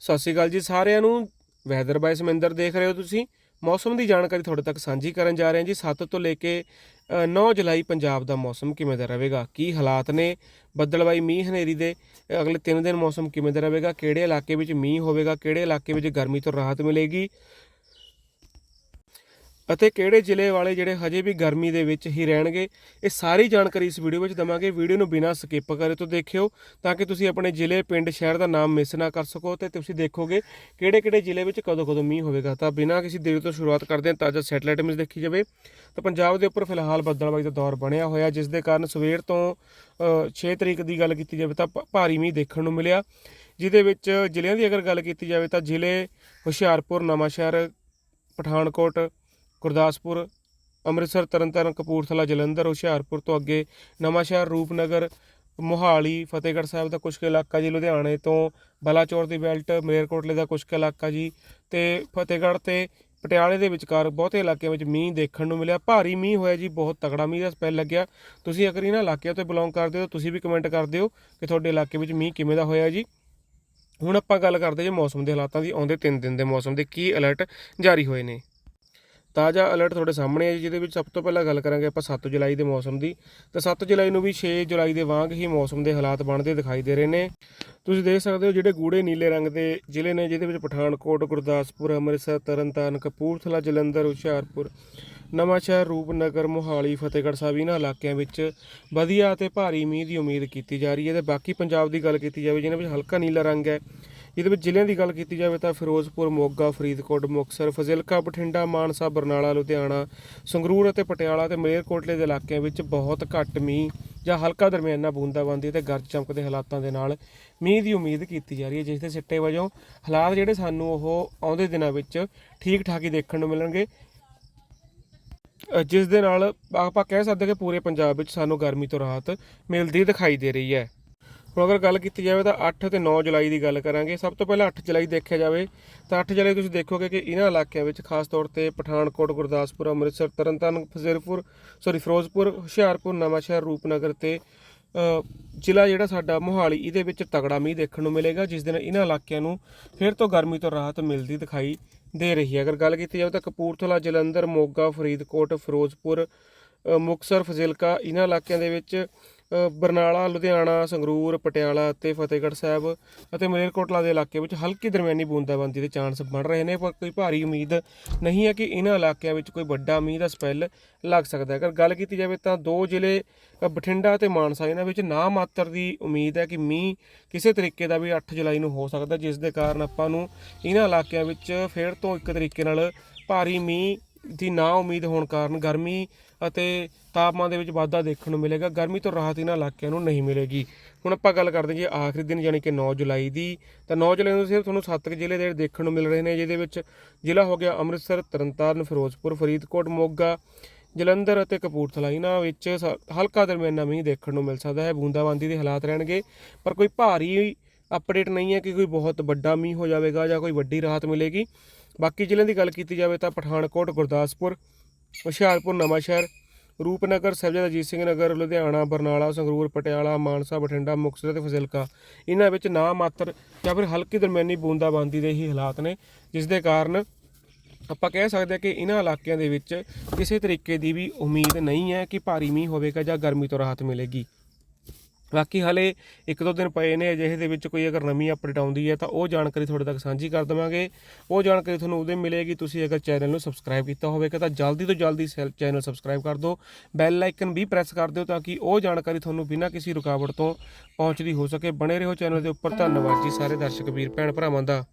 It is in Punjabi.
ਸਤਿ ਸ਼੍ਰੀ ਅਕਾਲ ਜੀ ਸਾਰਿਆਂ ਨੂੰ। ਵੈਦਰ ਬਾਈ ਸਮਿੰਦਰ ਦੇਖ ਰਹੇ ਹੋ ਤੁਸੀਂ। ਮੌਸਮ ਦੀ ਜਾਣਕਾਰੀ ਤੁਹਾਡੇ ਤੱਕ ਸਾਂਝੀ ਕਰਨ ਜਾ ਰਹੇ ਹਾਂ ਜੀ। 7 ਤੋਂ ਲੈ ਕੇ ਅ, 9 ਜੁਲਾਈ ਪੰਜਾਬ ਦਾ ਮੌਸਮ ਕਿਵੇਂ ਦਾ ਰਹੇਗਾ? ਕੀ ਹਾਲਾਤ ਨੇ? ਬੱਦਲਬਾਈ ਮੀਂਹ ਹਨੇਰੀ ਦੇ ਅਗਲੇ 3 ਦਿਨ ਮੌਸਮ ਕਿਵੇਂ ਦਾ ਰਹੇਗਾ? ਕਿਹੜੇ ਇਲਾਕੇ ਵਿੱਚ ਮੀਂਹ ਹੋਵੇਗਾ? ਕਿਹੜੇ ਇਲਾਕੇ ਵਿੱਚ ਗਰਮੀ ਤੋਂ ਰਾਹਤ ਮਿਲੇਗੀ? ਅਤੇ ਕਿਹੜੇ ਜ਼ਿਲ੍ਹੇ ਵਾਲੇ ਜਿਹੜੇ ਹਜੇ ਵੀ ਗਰਮੀ ਦੇ ਵਿੱਚ ਹੀ ਰਹਿਣਗੇ ਇਹ ਸਾਰੀ ਜਾਣਕਾਰੀ ਇਸ ਵੀਡੀਓ ਵਿੱਚ ਦਵਾਂਗੇ। ਵੀਡੀਓ ਨੂੰ ਬਿਨਾਂ ਸਕਿਪ ਕਰੇ ਤੋਂ ਦੇਖਿਓ ਤਾਂ ਕਿ ਤੁਸੀਂ ਆਪਣੇ ਜ਼ਿਲ੍ਹੇ ਪਿੰਡ ਸ਼ਹਿਰ ਦਾ ਨਾਮ ਮਿਸ ਨਾ ਕਰ ਸਕੋ ਤੇ ਤੁਸੀਂ ਦੇਖੋਗੇ ਕਿਹੜੇ ਕਿਹੜੇ ਜ਼ਿਲ੍ਹੇ ਵਿੱਚ ਕਦੋਂ ਕਦੋਂ ਮੀਂਹ ਹੋਵੇਗਾ। ਤਾਂ ਬਿਨਾਂ ਕਿਸੇ ਦੇਰੀ ਤੋਂ ਸ਼ੁਰੂਆਤ ਕਰਦੇ ਹਾਂ ਤਾਜ਼ਾ ਸੈਟੇਲਾਈਟ ਇਮੇਜ ਦੇਖੀ ਜਾਵੇ। ਤਾਂ ਪੰਜਾਬ ਦੇ ਉੱਪਰ ਫਿਲਹਾਲ ਬੱਦਲਬਾਈ ਦਾ ਦੌਰ ਬਣਿਆ ਹੋਇਆ ਜਿਸ ਦੇ ਕਾਰਨ ਸਵੇਰ ਤੋਂ ਅ, 6 ਤਰੀਕ ਦੀ ਗੱਲ ਕੀਤੀ ਜਾਵੇ ਤਾਂ ਭਾਰੀ ਮੀਂਹ ਦੇਖਣ ਨੂੰ ਮਿਲਿਆ। ਜਿਹਦੇ ਵਿੱਚ ਜ਼ਿਲ੍ਹਿਆਂ ਦੀ ਅਗਰ ਗੱਲ ਕੀਤੀ ਜਾਵੇ ਤਾਂ ਜ਼ਿਲ੍ਹੇ ਹੁਸ਼ਿਆਰਪੁਰ ਨਵਾਂਸ਼ਹਿਰ ਪਠਾਨਕੋਟ ਗੁਰਦਾਸਪੁਰ, ਅੰਮ੍ਰਿਤਸਰ, ਤਰਨਤਾਰਨ, ਕਪੂਰਥਲਾ, ਜਲੰਧਰ, ਹੁਸ਼ਿਆਰਪੁਰ ਤੋਂ ਅੱਗੇ ਨਵਾਂਸ਼ਹਿਰ, ਰੂਪਨਗਰ, ਮੋਹਾਲੀ, ਫਤਿਹਗੜ੍ਹ ਸਾਹਿਬ ਦਾ ਕੁਝ ਕੁ ਇਲਾਕਾ ਜੀ, ਲੁਧਿਆਣੇ ਤੋਂ ਬਲਾਚੌਰ ਦੀ ਬੈਲਟ ਮੇਰਕੋਟਲੇ ਦਾ ਕੁਝ ਕੁ ਇਲਾਕਾ ਜੀ ਤੇ ਫਤਿਹਗੜ੍ਹ ਤੇ ਪਟਿਆਲੇ ਦੇ ਵਿਚਕਾਰ ਬਹੁਤੇ ਇਲਾਕਿਆਂ ਵਿੱਚ ਮੀਂਹ ਦੇਖਣ ਨੂੰ ਮਿਲਿਆ। ਭਾਰੀ ਮੀਂਹ ਹੋਇਆ ਜੀ, ਬਹੁਤ ਤਕੜਾ ਮੀਂਹ ਦਾ ਸਪੈਲ ਲੱਗਿਆ। ਤੁਸੀਂ ਅਗਰ ਇਹਨਾਂ ਇਲਾਕਿਆਂ ਤੋਂ ਬਿਲੋਂਗ ਕਰਦੇ ਹੋ ਤੁਸੀਂ ਵੀ ਕਮੈਂਟ ਕਰ ਦਿਓ ਕਿ ਤੁਹਾਡੇ ਇਲਾਕੇ ਵਿੱਚ ਮੀਂਹ ਕਿਵੇਂ ਦਾ ਹੋਇਆ ਜੀ। ਹੁਣ ਆਪਾਂ ਗੱਲ ਕਰਦੇ ਜੀ ਮੌਸਮ ਦੇ ਹਾਲਾਤਾਂ ਦੀ। ਆਉਂਦੇ 3 ਦਿਨ ਦੇ ਮੌਸਮ ਦੇ ਕੀ ਅਲਰਟ ਜਾਰੀ ਹੋਏ ਨੇ। ਤਾਜ਼ਾ ਅਲਰਟ ਤੁਹਾਡੇ ਸਾਹਮਣੇ ਹੈ ਜੀ, ਜਿਹਦੇ ਵਿੱਚ ਸਭ ਤੋਂ ਪਹਿਲਾਂ ਗੱਲ ਕਰਾਂਗੇ ਆਪਾਂ 7 ਜੁਲਾਈ ਦੇ ਮੌਸਮ ਦੀ। ਤਾਂ 7 ਜੁਲਾਈ ਨੂੰ ਵੀ 6 ਜੁਲਾਈ ਦੇ ਵਾਂਗ ਹੀ ਮੌਸਮ ਦੇ ਹਾਲਾਤ ਬਣਦੇ ਦਿਖਾਈ ਦੇ ਰਹੇ ਨੇ। ਤੁਸੀਂ ਦੇਖ ਸਕਦੇ ਹੋ ਜਿਹੜੇ ਗੂੜੇ ਨੀਲੇ ਰੰਗ ਦੇ ਜ਼ਿਲ੍ਹੇ ਨੇ ਜਿਹਦੇ ਵਿੱਚ ਪਠਾਨਕੋਟ ਗੁਰਦਾਸਪੁਰ ਅੰਮ੍ਰਿਤਸਰ ਤਰਨਤਾਰਨ ਕਪੂਰਥਲਾ ਜਲੰਧਰ ਹੁਸ਼ਿਆਰਪੁਰ ਨਵਾਂਸ਼ਹਿਰ ਰੂਪਨਗਰ ਮੋਹਾਲੀ ਫਤਿਹਗੜ੍ਹ ਸਾਹਿਬ ਇਹਨਾਂ ਇਲਾਕਿਆਂ ਵਿੱਚ ਵਧੀਆ ਅਤੇ ਭਾਰੀ ਮੀਂਹ ਦੀ ਉਮੀਦ ਕੀਤੀ ਜਾ ਰਹੀ ਹੈ। ਤੇ ਬਾਕੀ ਪੰਜਾਬ ਦੀ ਗੱਲ ਕੀਤੀ ਜਾਵੇ ਜਿਹਨਾਂ ਵਿੱਚ ਹਲਕਾ ਨੀਲਾ ਰੰਗ ਹੈ ਇਹਦੇ ਵਿੱਚ ਜ਼ਿਲ੍ਹਿਆਂ ਦੀ ਗੱਲ ਕੀਤੀ ਜਾਵੇ ਤਾਂ ਫਿਰੋਜ਼ਪੁਰ, ਮੋਗਾ, ਫਰੀਦਕੋਟ, ਮੁਕਤਸਰ, ਫਜ਼ਿਲਕਾ, ਬਠਿੰਡਾ, ਮਾਨਸਾ, ਬਰਨਾਲਾ, ਲੁਧਿਆਣਾ, ਸੰਗਰੂਰ ਅਤੇ ਪਟਿਆਲਾ ਤੇ ਮਲੇਰਕੋਟਲੇ ਦੇ ਇਲਾਕਿਆਂ ਵਿੱਚ ਬਹੁਤ ਘੱਟ ਮੀਂਹ ਜਾਂ ਹਲਕਾ ਦਰਮਿਆਨਾ ਬੂੰਦਾਬਾਂਦੀ ਤੇ ਗਰਜ ਚਮਕ ਦੇ ਹਾਲਾਤਾਂ ਦੇ ਨਾਲ ਮੀਂਹ ਦੀ ਉਮੀਦ ਕੀਤੀ ਜਾ ਰਹੀ ਹੈ, ਜਿਸ ਦੇ ਸਿੱਟੇ ਵਜੋਂ ਹਾਲਾਤ ਜਿਹੜੇ ਸਾਨੂੰ ਉਹ ਆਉਂਦੇ ਦਿਨਾਂ ਵਿੱਚ ਠੀਕ ਠਾਕ ਹੀ ਦੇਖਣ ਨੂੰ ਮਿਲਣਗੇ। ਜਿਸ ਦੇ ਨਾਲ ਆਪਾਂ ਕਹਿ ਸਕਦੇ ਕਿ ਪੂਰੇ ਪੰਜਾਬ ਵਿੱਚ ਸਾਨੂੰ ਗਰਮੀ ਤੋਂ ਰਾਹਤ ਮਿਲਦੀ ਦਿਖਾਈ ਦੇ ਰਹੀ ਹੈ। ਹੁਣ ਅਗਰ ਗੱਲ ਕੀਤੀ ਜਾਵੇ ਤਾਂ 8 ਤੇ 9 ਜੁਲਾਈ ਦੀ ਗੱਲ ਕਰਾਂਗੇ ਸਭ ਤੋਂ ਪਹਿਲਾਂ 8 ਜੁਲਾਈ ਦੇਖਿਆ ਜਾਵੇ ਤਾਂ 8 ਜੁਲਾਈ ਤੁਸੀਂ ਦੇਖੋਗੇ ਕਿ ਇਹਨਾਂ ਇਲਾਕਿਆਂ ਵਿੱਚ ਖਾਸ ਤੌਰ ਤੇ ਪਠਾਨਕੋਟ ਗੁਰਦਾਸਪੁਰ ਅੰਮ੍ਰਿਤਸਰ ਤਰਨਤਾਰਨ ਫਜ਼ਿਲਪੁਰ ਸੌਰੀ ਫਿਰੋਜ਼ਪੁਰ ਹੁਸ਼ਿਆਰਪੁਰ ਨਵਾਂਸ਼ਹਿਰ ਰੂਪਨਗਰ ਤੇ ਜ਼ਿਲ੍ਹਾ ਜਿਹੜਾ ਸਾਡਾ ਮੋਹਾਲੀ ਇਹਦੇ ਵਿੱਚ ਤਗੜਾ ਮੀਂਹ ਦੇਖਣ ਨੂੰ ਮਿਲੇਗਾ ਜਿਸ ਦੇ ਨਾਲ ਇਹਨਾਂ ਇਲਾਕਿਆਂ ਨੂੰ ਫਿਰ ਤੋਂ ਗਰਮੀ ਤੋਂ ਰਾਹਤ ਮਿਲਦੀ ਦਿਖਾਈ ਦੇ ਰਹੀ ਹੈ। ਅਗਰ ਗੱਲ ਕੀਤੀ ਜਾਵੇ ਤਾਂ ਕਪੂਰਥਲਾ ਜਲੰਧਰ ਮੋਗਾ ਫਰੀਦਕੋਟ ਫਿਰੋਜ਼ਪੁਰ ਅ, ਮੁਕਤਸਰ ਫਜ਼ਿਲਕਾ ਇਹਨਾਂ ਇਲਾਕਿਆਂ ਦੇ ਵਿੱਚ ਬਰਨਾਲਾ, ਲੁਧਿਆਣਾ, ਸੰਗਰੂਰ, ਪਟਿਆਲਾ ਅਤੇ ਫਤਿਹਗੜ੍ਹ ਸਾਹਿਬ ਅਤੇ ਮਲੇਰਕੋਟਲਾ ਦੇ ਇਲਾਕੇ ਵਿੱਚ ਹਲਕੀ ਦਰਮਿਆਨੀ ਬੂੰਦਾਬਾਂਦੀ ਦੇ ਚਾਂਸ ਬਣ ਰਹੇ ਨੇ, ਪਰ ਕੋਈ ਭਾਰੀ ਉਮੀਦ ਨਹੀਂ ਹੈ ਕਿ ਇਹਨਾਂ ਇਲਾਕਿਆਂ ਵਿੱਚ ਕੋਈ ਵੱਡਾ ਮੀਂਹ ਦਾ ਸਪੈਲ ਲੱਗ ਸਕਦਾ ਹੈ। ਅਗਰ ਗੱਲ ਕੀਤੀ ਜਾਵੇ ਤਾਂ ਦੋ ਜ਼ਿਲ੍ਹੇ ਬਠਿੰਡਾ ਅਤੇ ਮਾਨਸਾ, ਇਹਨਾਂ ਵਿੱਚ ਨਾ ਮਾਤਰ ਦੀ ਉਮੀਦ ਹੈ ਕਿ ਮੀਂਹ ਕਿਸੇ ਤਰੀਕੇ ਦਾ ਵੀ 8 ਜੁਲਾਈ ਨੂੰ ਹੋ ਸਕਦਾ ਜਿਸ ਦੇ ਕਾਰਨ ਆਪਾਂ ਨੂੰ ਇਹਨਾਂ ਇਲਾਕਿਆਂ ਵਿੱਚ ਫਿਰ ਤੋਂ ਇੱਕ ਤਰੀਕੇ ਨਾਲ ਭਾਰੀ ਮੀਂਹ ਦੀ ਨਾ ਉਮੀਦ ਹੋਣ ਕਾਰਨ ਗਰਮੀ ਅਤੇ ਤਾਪਮਾਨ ਦੇ ਵਿੱਚ ਵਾਧਾ ਦੇਖਣ ਨੂੰ ਮਿਲੇਗਾ। ਗਰਮੀ ਤੋਂ ਰਾਹਤ ਇਹਨਾਂ ਇਲਾਕਿਆਂ ਨੂੰ ਨਹੀਂ ਮਿਲੇਗੀ। ਹੁਣ ਆਪਾਂ ਗੱਲ ਕਰਦੇ ਹਾਂ ਜੀ ਆਖਰੀ ਦਿਨ, ਯਾਨੀ ਕਿ 9 ਜੁਲਾਈ ਦੀ। ਤਾਂ 9 ਜੁਲਾਈ ਨੂੰ ਸਿਰਫ ਤੁਹਾਨੂੰ 7 ਜ਼ਿਲ੍ਹੇ ਦੇ ਦੇਖਣ ਨੂੰ ਮਿਲ ਰਹੇ ਨੇ, ਜਿਹਦੇ ਵਿੱਚ ਜ਼ਿਲ੍ਹਾ ਹੋ ਗਿਆ ਅੰਮ੍ਰਿਤਸਰ, ਤਰਨਤਾਰਨ, ਫਿਰੋਜ਼ਪੁਰ, ਫਰੀਦਕੋਟ, ਮੋਗਾ, ਜਲੰਧਰ ਅਤੇ ਕਪੂਰਥਲਾ। ਇਹਨਾਂ ਵਿੱਚ ਸ- ਹਲਕਾ ਦਰਮਿਆਨਾ ਮੀਂਹ ਦੇਖਣ ਨੂੰ ਮਿਲ ਸਕਦਾ ਹੈ। ਬੂੰਦਾਬਾਂਦੀ ਦੇ ਹਾਲਾਤ ਰਹਿਣਗੇ, ਪਰ ਕੋਈ ਭਾਰੀ ਅਪਡੇਟ ਨਹੀਂ ਹੈ ਕਿ ਕੋਈ ਬਹੁਤ ਵੱਡਾ ਮੀਂਹ ਹੋ ਜਾਵੇਗਾ ਜਾਂ ਕੋਈ ਵੱਡੀ ਰਾਹਤ ਮਿਲੇਗੀ। ਬਾਕੀ ਜ਼ਿਲ੍ਹਿਆਂ ਦੀ ਗੱਲ ਕੀਤੀ ਜਾਵੇ ਤਾਂ ਪਠਾਨਕੋਟ, ਗੁਰਦਾਸਪੁਰ, ਹੁਸ਼ਿਆਰਪੁਰ, ਨਵਾਂਸ਼ਹਿਰ, ਰੂਪਨਗਰ, ਸਾਹਿਬਜ਼ਾਦਾ ਅਜੀਤ ਸਿੰਘ ਨਗਰ, ਲੁਧਿਆਣਾ, ਬਰਨਾਲਾ, ਸੰਗਰੂਰ, ਪਟਿਆਲਾ, ਮਾਨਸਾ, ਬਠਿੰਡਾ, ਮੁਕਤਸਰ ਤੇ ਫਜ਼ਿਲਕਾ। ਇਹਨਾਂ ਵਿੱਚ ਨਾ ਮਾਤਰ ਜਾਂ ਫਿਰ ਹਲਕੀ ਦਰਮਿਆਨੀ ਬੂੰਦਾਬਾਂਦੀ ਦੇ ਹੀ ਹਾਲਾਤ ਨੇ, ਜਿਸ ਦੇ ਕਾਰਨ ਆਪਾਂ ਕਹਿ ਸਕਦੇ ਹਾਂ ਕਿ ਇਹਨਾਂ ਇਲਾਕਿਆਂ ਦੇ ਵਿੱਚ ਕਿਸੇ ਤਰੀਕੇ ਦੀ ਵੀ ਉਮੀਦ ਨਹੀਂ ਹੈ ਕਿ ਭਾਰੀ ਮੀਂਹ ਹੋਵੇਗਾ ਜਾਂ ਗਰਮੀ ਤੋਂ ਰਾਹਤ ਮਿਲੇਗੀ। ਬਾਕੀ ਹਾਲੇ ਇੱਕ ਦੋ ਦਿਨ ਪਏ ਨੇ, ਅਜਿਹੇ ਦੇ ਵਿੱਚ ਕੋਈ ਅਗਰ ਨਵੀਂ ਅਪਡੇਟ ਆਉਂਦੀ ਹੈ ਤਾਂ ਉਹ ਜਾਣਕਾਰੀ ਤੁਹਾਡੇ ਤੱਕ ਸਾਂਝੀ ਕਰ ਦੇਵਾਂਗੇ। ਉਹ ਜਾਣਕਾਰੀ ਤੁਹਾਨੂੰ ਉਹਦੇ ਮਿਲੇਗੀ, ਤੁਸੀਂ ਅਗਰ ਚੈਨਲ ਨੂੰ ਸਬਸਕ੍ਰਾਈਬ ਕੀਤਾ ਹੋਵੇਗਾ ਤਾਂ ਜਲਦੀ ਤੋਂ ਜਲਦੀ ਚੈਨਲ ਸਬਸਕ੍ਰਾਈਬ ਕਰ ਦਿਓ। ਬੈਲ ਆਈਕਨ ਵੀ ਪ੍ਰੈਸ ਕਰ ਦਿਓ ਤਾਂ ਕਿ ਉਹ ਜਾਣਕਾਰੀ ਤੁਹਾਨੂੰ ਬਿਨਾਂ ਕਿਸੇ ਰੁਕਾਵਟ ਤੋਂ ਪਹੁੰਚਦੀ ਹੋ ਸਕੇ। ਬਣੇ ਰਹੋ ਚੈਨਲ ਦੇ ਉੱਪਰ। ਧੰਨਵਾਦ ਜੀ ਸਾਰੇ ਦਰਸ਼ਕ, ਵੀਰ, ਭੈਣ, ਭਰਾਵਾਂ ਦਾ।